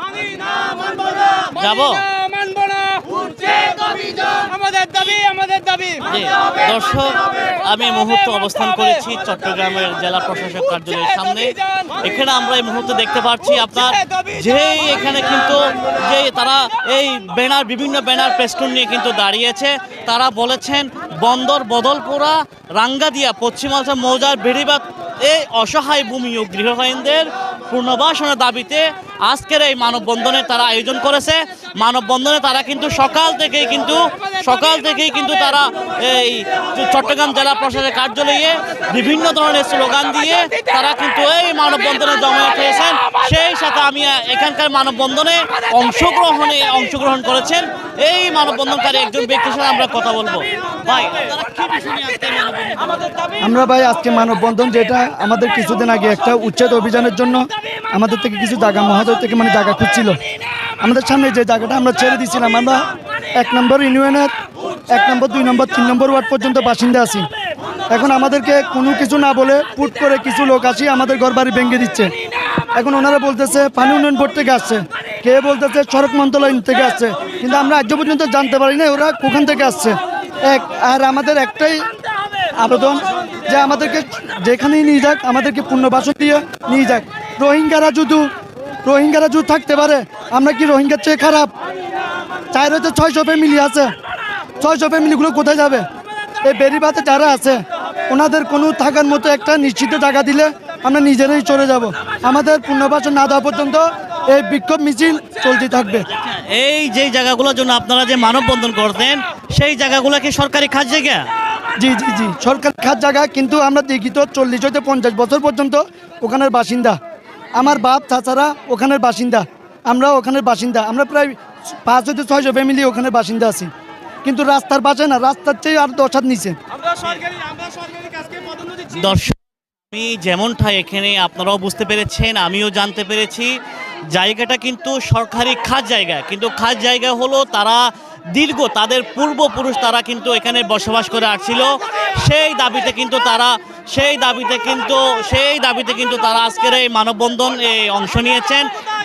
মানি না মানবো না। যাব? মানবো না। অভিযান। আমাদের দাবি আমাদের দাবি। দর্শক আমি এই মুহূর্তে অবস্থান করেছি চট্টগ্রামের জেলা প্রশাসক কার্যালয়ের সামনে। এখানে আমরা এই মুহূর্তে দেখতে পাচ্ছি আপনার যেই এখানে কিন্তু যে তারা এই ব্যানার বিভিন্ন ব্যানার পেস্টুন নিয়ে কিন্তু দাঁড়িয়েছে। তারা বলেছেন বন্দর বদলপুরা রাঙ্গাদিয়া পশ্চিমাঞ্চল মৌজার বেড়িবাদ এই অসহায় ভূমি ও গৃহহীনদের পুনর্বাসনের দাবিতে আজকের এই মানববন্ধনে তারা আয়োজন করেছে। মানববন্ধনে তারা কিন্তু সকাল থেকেই কিন্তু, সকাল থেকেই কিন্তু তারা এই চট্টগ্রাম জেলা প্রশাসনের কার্যালয়ে বিভিন্ন ধরনের স্লোগান দিয়ে তারা কিন্তু এই মানববন্ধনে জমায়েত হয়েছেন। সেই সাথে আমি এখানকার মানববন্ধনে অংশগ্রহণে অংশগ্রহণ করেছেন। এই মানববন্ধনকারী একজন ব্যক্তির সাথে আমরা কথা বলব। ভাই আমরা ভাই আজকে মানববন্ধন যেটা আমাদের কিছুদিন আগে একটা উচ্ছেদ অভিযানের জন্য আমাদের থেকে কিছু জায়গা মহাদয় থেকে মানে জায়গা খুঁজছিল। আমাদের সামনে যে জায়গাটা আমরা ছেড়ে দিয়েছিলাম আমরা এক নম্বর ইউনিয়নের এক নম্বর দুই নম্বর তিন নম্বর ওয়ার্ড পর্যন্ত বাসিন্দা আছি। এখন আমাদেরকে কোনো কিছু না বলে পুট করে কিছু লোক আসি আমাদের ঘর বাড়ি ভেঙে দিচ্ছে। এখন ওনারা বলতেছে পানি উন্নয়ন বোর্ড থেকে আসছে। কে বলতেছে? সড়ক মন্ত্রণালয় থেকে আসছে। কিন্তু আমরা আজ পর্যন্ত জানতে পারি না ওরা কোখান থেকে আসছে। এক, আর আমাদের একটাই আবেদন যে আমাদেরকে যেখানেই নিয়ে যাক, আমাদেরকে পুনর্বাসন দিয়ে নিয়ে যাক। রোহিঙ্গারা যদি রোহিঙ্গারা যদি থাকতে পারে, আমরা কি রোহিঙ্গার চেয়ে খারাপ? চার হয়তো ছয়শো ফ্যামিলি আছে। ছয়শো ফ্যামিলিগুলো কোথায় যাবে? এই বেরিবাতে যারা আছে, ওনাদের কোনো থাকার মতো একটা নিশ্চিত জায়গা দিলে আমরা নিজেরাই চলে যাব। আমাদের পুনর্বাসন না দেওয়া পর্যন্ত এই বিক্ষোভ মিছিল চলতে থাকবে। এই যে জায়গাগুলোর জন্য আপনারা যে মানববন্ধন করতেন সেই জায়গাগুলো কি সরকারি খাস জায়গা? জি জি জি সরকারি খাত জায়গা কিন্তু আমরা দেখি তো চল্লিশ হইতে পঞ্চাশ বছর পর্যন্ত ওখানের বাসিন্দা। আমার বাপ চাচারা ওখানের বাসিন্দা। আমরা ওখানের বাসিন্দা। আমরা প্রায় পাঁচ হইতে ছয়শো ফ্যামিলি ওখানের বাসিন্দা আছি। কিন্তু রাস্তার পাশে না রাস্তার চেয়ে আর দশ হাত নিচে। দর্শক আমি যেমনটা এখানে আপনারাও বুঝতে পেরেছেন আমিও জানতে পেরেছি। জায়গাটা কিন্তু সরকারি খাস জায়গা। কিন্তু খাস জায়গা হলো তারা দীর্ঘ, তাদের পূর্বপুরুষ তারা কিন্তু এখানে বসবাস করে আসছিল। সেই দাবিতে কিন্তু তারা, সেই দাবিতে কিন্তু, সেই দাবিতে কিন্তু তারা আজকের এই মানববন্ধন এ অংশ নিয়েছেন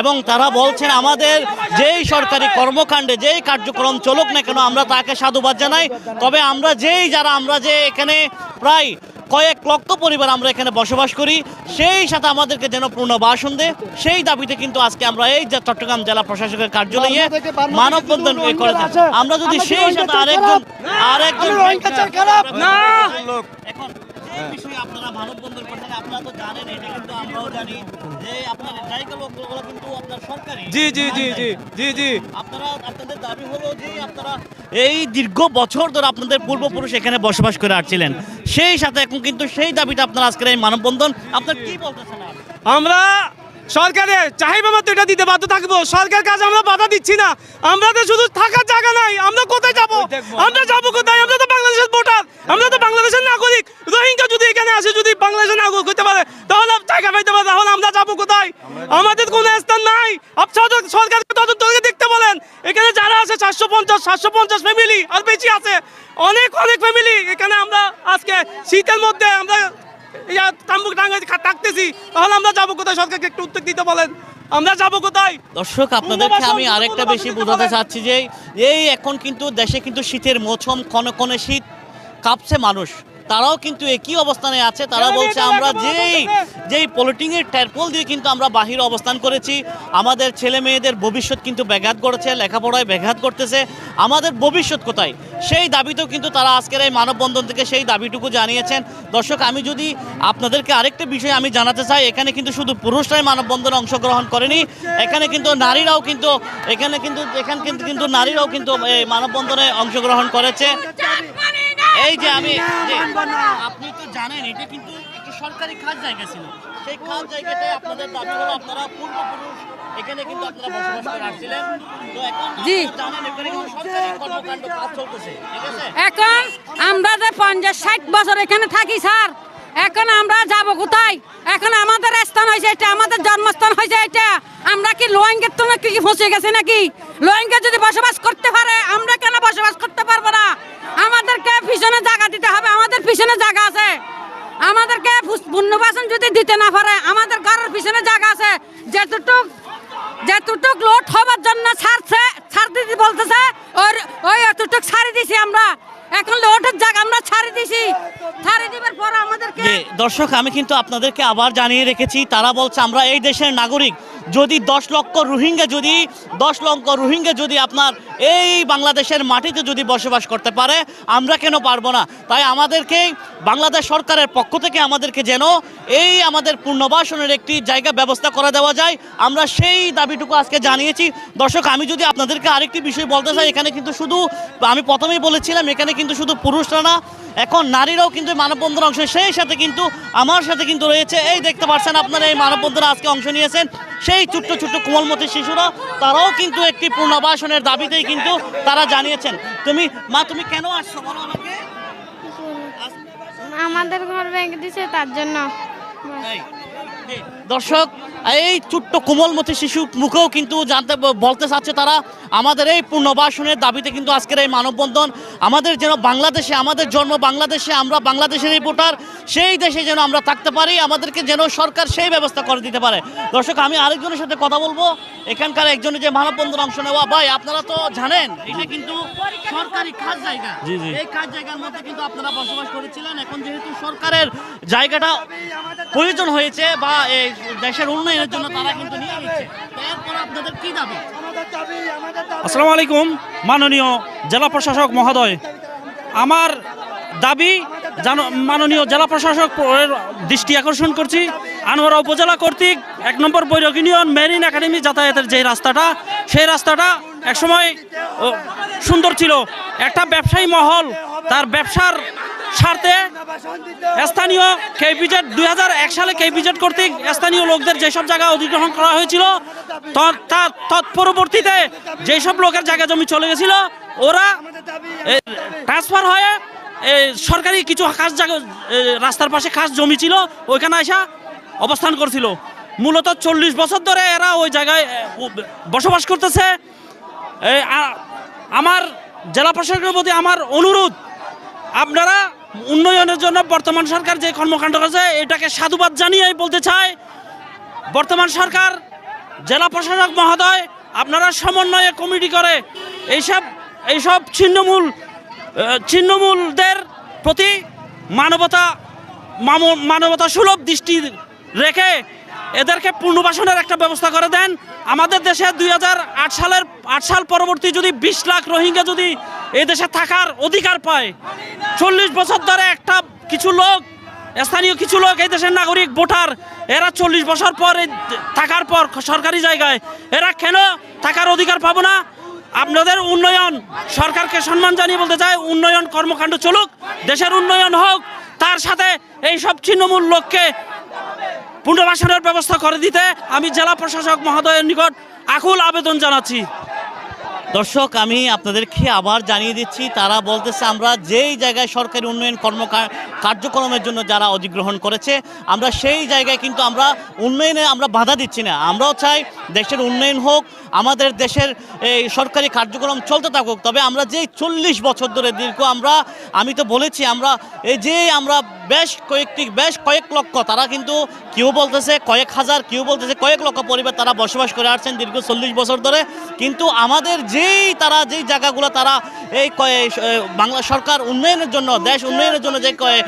এবং তারা বলছেন, আমাদের যেই সরকারি কর্মকাণ্ডে যেই কার্যক্রম চলুক না কেন, আমরা তাকে সাধুবাদ জানাই। তবে আমরা যেই, যারা আমরা যে এখানে প্রায় কয়েক লক্ষ পরিবার আমরা এখানে বসবাস করি সেই সাথে আমাদেরকে যেন পূর্ণ বাসন দেয় সেই দাবিতে কিন্তু আজকে আমরা এই যে চট্টগ্রাম জেলা প্রশাসকের কার্যালয়ে মানব বন্ধন করে। আমরা যদি সেই সাথে আরেকজন? আরেকজন। এখন এই বিষয়ে আপনারা মানববন্ধন করছেন আপনারা তো জানেন এটা কিন্তু আমরাও জানি যে আপনার জায়গা লোকগুলো কিন্তু আপনার সরকারি। জি জি জি জি জি জি। আপনারা আপনাদের দাবি হলো যে আপনারা এই দীর্ঘ বছর ধরে আপনাদের পূর্বপুরুষ এখানে বসবাস করে আসছিলেন। সেই সাথে এখন কিন্তু সেই দাবিটা আপনারা আজকের এই মানববন্ধন আপনার কি বলতেছেন? আমরা সরকারের চাহিদা মতো এটা দিতে বাধ্য থাকব। সরকার কাজ আমরা বাধা দিচ্ছি না। আমরা তো শুধু থাকার জায়গা নাই আমরা কোথায় যাব? আমরা যাব কোথায়? আমরা তো বাংলাদেশের ভোটার। আমরা তো বাংলাদেশের নাগরিক। রোহিঙ্গা যদি এখানে আসে যদি বাংলাদেশের নাগরিক হতে পারে তাহলে জায়গা পাইতে পারে। তাহলে আমরা যাব কোথায়? আমাদের কোনো স্থান নাই। আপ সরকার- তদন্তকে দেখতে বলেন। এখানে যারা আছে চারশো পঞ্চাশ সাতশো পঞ্চাশ ফ্যামিলি আর বেশি আছে। অনেক অনেক ফ্যামিলি এখানে আমরা আজকে শীতের মধ্যে আমরা ইয়া তাম্বুক টাঙ্গাই থাকতেছি তাহলে আমরা যাব কোথায়? সরকারকে একটু উত্তর দিতে বলেন। আমরা যাব কোথায়? দর্শক আপনাদেরকে আমি আরেকটা বেশি বোঝাতে চাচ্ছি যে এই এখন কিন্তু দেশে কিন্তু শীতের মৌসুম কনে ক্ষণে শীত কাঁপছে মানুষ। তারাও কিন্তু একই অবস্থানে আছে। তারা বলছে আমরা যেই যেই পলিটিংয়ের ট্যারপোল দিয়ে কিন্তু আমরা বাহিরে অবস্থান করেছি। আমাদের ছেলে মেয়েদের ভবিষ্যৎ কিন্তু ব্যাঘাত করেছে লেখাপড়ায় ব্যাঘাত করতেছে আমাদের ভবিষ্যৎ কোথায়? সেই দাবিতেও কিন্তু তারা আজকের এই মানববন্ধন থেকে সেই দাবিটুকু জানিয়েছেন। দর্শক আমি যদি আপনাদেরকে আরেকটা বিষয় আমি জানাতে চাই এখানে কিন্তু শুধু পুরুষরাই মানববন্ধনে অংশগ্রহণ করেনি এখানে কিন্তু নারীরাও কিন্তু এখানে কিন্তু এখানে কিন্তু কিন্তু নারীরাও কিন্তু এই মানববন্ধনে অংশগ্রহণ করেছে। এই যে আমি আপনি তো জানেন এটা কিন্তু একটি সরকারি খাস জায়গা ছিল। সেই খাস জায়গাতে আপনাদের দাবি হলো আপনারা পূর্বপুরুষ এখানে কিন্তু আপনারা বসবাস করে আসছিলেন। তো এখন জি। জানেন এখানে কিন্তু সরকারি কর্মকাণ্ড কাজ চলতেছে ঠিক আছে? এখন আমরা যে পঞ্চাশ ষাট বছর এখানে থাকি স্যার এখন আমরা যাব কোথায়? এখন আমাদের স্থান হয়েছে এটা আমাদের জন্মস্থান হয়েছে এটা। আমরা কি লোয়েঙ্গের তো নাকি ফসে গেছে নাকি? লোয়েঙ্গে যদি বসবাস করতে পারে, আমরা কেন বসবাস করতে পারব না? আমাদেরকে পিছনে জায়গা দিতে হবে, আমাদের পিছনে জায়গা আছে। আমাদেরকে পুনর্বাসন যদি দিতে না পারে, আমাদের ঘরের পিছনে জায়গা আছে। যেটুক যেটুক লোড হবার জন্য ছাড়ছে ছাড় দিতে বলতেছে ওই এতটুক ছাড়ি দিছি আমরা। এখন লোটের জাগ আমরা ছাড়ি দিছি। ছাড়ি দিবার পর আমাদেরকে দর্শক, আমি কিন্তু আপনাদেরকে আবার জানিয়ে রেখেছি, তারা বলছে আমরা এই দেশের নাগরিক। যদি দশ লক্ষ রোহিঙ্গা যদি, দশ লক্ষ রোহিঙ্গা যদি আপনার এই বাংলাদেশের মাটিতে যদি বসবাস করতে পারে, আমরা কেন পারব না? তাই আমাদেরকে বাংলাদেশ সরকারের পক্ষ থেকে আমাদেরকে যেন এই আমাদের পুনর্বাসনের একটি জায়গা ব্যবস্থা করে দেওয়া যায়। আমরা সেই দাবিটুকু আজকে জানিয়েছি। দর্শক, আমি যদি আপনাদেরকে আরেকটি বিষয় বলতে চাই, এখানে কিন্তু শুধু আমি প্রথমেই বলেছিলাম, এখানে কিন্তু শুধু পুরুষরা না, এখন নারীরাও কিন্তু মানববন্ধন অংশ সেই সাথে কিন্তু, আমার সাথে কিন্তু রয়েছে, এই দেখতে পাচ্ছেন আপনারা এই মানববন্ধনে আজকে অংশ নিয়েছেন সেই ছোট্ট ছোট্ট কোমলমতি শিশুরা। তারাও কিন্তু একটি পুনর্বাসনের দাবিতেই কিন্তু তারা জানিয়েছেন। তুমি, মা, তুমি কেন আসছো? বলো আমাকে। আমাদের ঘর ভেঙে দিছে তার জন্য। দর্শক এই ছোট্ট কোমলমতি শিশু মুখেও কিন্তু জানতে বলতে চাচ্ছে তারা আমাদের এই পুনর্বাসনের দাবিতে কিন্তু আজকের এই মানববন্ধন আমাদের যেন বাংলাদেশে আমাদের জন্ম বাংলাদেশে আমরা বাংলাদেশের ভোটার সেই দেশে যেন আমরা থাকতে পারি আমাদেরকে যেন সরকার সেই ব্যবস্থা করে দিতে পারে দর্শক আমি আরেকজনের সাথে কথা বলব এখানকার একজনের যে মানববন্ধন অংশ নেওয়া ভাই আপনারা তো জানেন এটা কিন্তু সরকারি খাস জায়গা। এই কাজ জায়গার মধ্যে কিন্তু আপনারা বসবাস করেছিলেন এখন যেহেতু সরকারের জায়গাটা প্রয়োজন হয়েছে বা এই দেশের উন্নয়নের জন্য তারা কিন্তু আসসালামু আলাইকুম, মাননীয় জেলা প্রশাসক মহোদয়। আমার দাবি মাননীয় জেলা প্রশাসক দৃষ্টি আকর্ষণ করছি। আনোয়ারা উপজেলা কর্তৃক এক নম্বর বৈরক ইউনিয়ন মেরিন একাডেমি যাতায়াতের যে রাস্তাটা, সেই রাস্তাটা একসময় সুন্দর ছিল। একটা ব্যবসায়ী মহল, তার ব্যবসার স্বার্থে স্থানীয় কেপিজেড দুই হাজার এক সালে কেপিজেড কর্তৃক স্থানীয় লোকদের যেসব জায়গা অধিগ্রহণ করা হয়েছিল তৎপরবর্তীতে যেসব লোকের জায়গা জমি চলে গেছিল, ওরা ট্রান্সফার হয়ে সরকারি কিছু খাস জায়গা রাস্তার পাশে খাস জমি ছিল, ওইখানে আসা অবস্থান করছিল। মূলত চল্লিশ বছর ধরে এরা ওই জায়গায় বসবাস করতেছে। আমার জেলা প্রশাসনের প্রতি আমার অনুরোধ, আপনারা উন্নয়নের জন্য বর্তমান সরকার যে কর্মকাণ্ড করেছে, এটাকে সাধুবাদ জানিয়ে বলতে চাই, বর্তমান সরকার, জেলা প্রশাসক মহোদয়, আপনারা সমন্বয়ে কমিটি করে এইসব এইসব ছিন্নমূল ছিন্নমূলদের প্রতি মানবতা মানবতা সুলভ দৃষ্টি রেখে এদেরকে পুনর্বাসনের একটা ব্যবস্থা করে দেন। আমাদের দেশে দুই হাজার আট সালের, আট সাল পরবর্তী যদি বিশ লাখ রোহিঙ্গা যদি এই দেশে থাকার অধিকার পায়। চল্লিশ বছর ধরে একটা কিছু লোক, স্থানীয় কিছু লোক, এই দেশের নাগরিক, ভোটার, এরা চল্লিশ বছর পর থাকার পর সরকারি জায়গায়। এরা কেন থাকার অধিকার পাবো না? আপনাদের উন্নয়ন, সরকারকে সম্মান জানিয়ে বলতে চাই, উন্নয়ন কর্মকাণ্ড চলুক, দেশের উন্নয়ন হোক, তার সাথে এই সব ছিন্নমূল লোককে পুনর্বাসনের ব্যবস্থা করে দিতে আমি জেলা প্রশাসক মহোদয়ের নিকট আকুল আবেদন জানাচ্ছি। দর্শক আমি আপনাদেরকে আবার জানিয়ে দিচ্ছি তারা বলতেছে আমরা যেই জায়গায় সরকারি উন্নয়ন কর্ম কার্যক্রমের জন্য যারা অধিগ্রহণ করেছে, আমরা সেই জায়গায় কিন্তু আমরা উন্নয়নে আমরা বাধা দিচ্ছি না। আমরাও চাই দেশের উন্নয়ন হোক, আমাদের দেশের এই সরকারি কার্যক্রম চলতে থাকুক। তবে আমরা যেই চল্লিশ বছর ধরে দীর্ঘ আমরা, আমি তো বলেছি, আমরা এই যে আমরা বেশ কয়েকটি, বেশ কয়েক লক্ষ, তারা কিন্তু কেউ বলতেছে কয়েক হাজার, কেউ বলতেছে কয়েক লক্ষ পরিবার তারা বসবাস করে আসছেন দীর্ঘ চল্লিশ বছর ধরে। কিন্তু আমাদের যেই তারা, যেই জায়গাগুলো তারা এই বাংলা সরকার উন্নয়নের জন্য, দেশ উন্নয়নের জন্য যে কয়ে-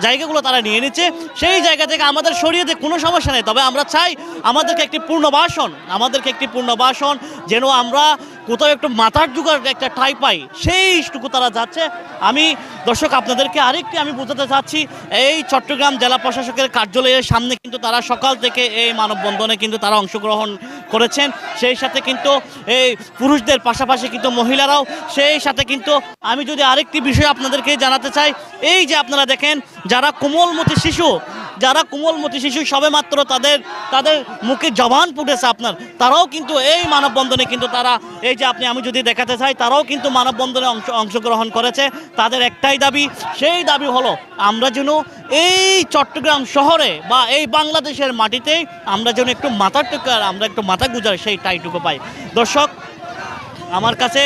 জায়গাগুলো তারা নিয়ে নিচ্ছে, সেই জায়গা থেকে আমাদের সরিয়ে দিয়ে কোনো সমস্যা নেই। তবে আমরা চাই আমাদেরকে একটি পূর্ণবাসন আমাদেরকে একটি পূর্ণবাসন যেন আমরা কোথাও একটু মাথার যুগার একটা ঠাই পাই। সেইটুকু তারা যাচ্ছে। আমি, দর্শক, আপনাদেরকে আরেকটি আমি বোঝাতে চাচ্ছি। এই চট্টগ্রাম জেলা প্রশাসকের কার্যালয়ের সামনে কিন্তু তারা সকাল থেকে এই মানববন্ধনে কিন্তু তারা অংশগ্রহণ করেছেন, সেই সাথে কিন্তু এই পুরুষদের পাশাপাশি কিন্তু মহিলারাও, সেই সাথে কিন্তু আমি যদি আরেকটি বিষয় আপনাদেরকে জানাতে চাই, এই যে আপনারা দেখেন, যারা কোমলমতি শিশু যারা কোমলমতি শিশু সবে মাত্র তাদের তাদের মুখে জবান ফুটেছে আপনার, তারাও কিন্তু এই মানববন্ধনে কিন্তু তারা, এই যে আপনি, আমি যদি দেখাতে চাই, তারাও কিন্তু মানববন্ধনে অংশ, অংশগ্রহণ করেছে। তাদের একটাই দাবি, সেই দাবি হলো, আমরা যেন এই চট্টগ্রাম শহরে বা এই বাংলাদেশের মাটিতে আমরা যেন একটু মাথার টুকার আমরা একটু মাথা গুজার সেই টাইটুকু পাই। দর্শক, আমার কাছে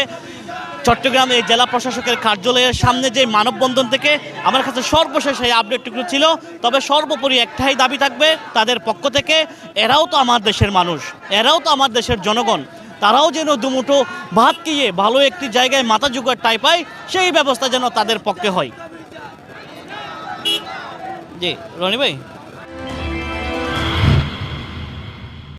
চট্টগ্রাম জেলা প্রশাসকের কার্যালয়ের সামনে যে মানববন্ধন থেকে আমার কাছে সর্বশেষ এই আপডেটটুকু ছিল। তবে সর্বোপরি একটাই দাবি থাকবে তাদের পক্ষ থেকে, এরাও তো আমার দেশের মানুষ, এরাও তো আমার দেশের জনগণ, তারাও যেন দুমুঠো ভাত কিয়ে ভালো একটি জায়গায় মাথা জোগাড় টাই পায়, সেই ব্যবস্থা যেন তাদের পক্ষে হয়। জি, রনি ভাই?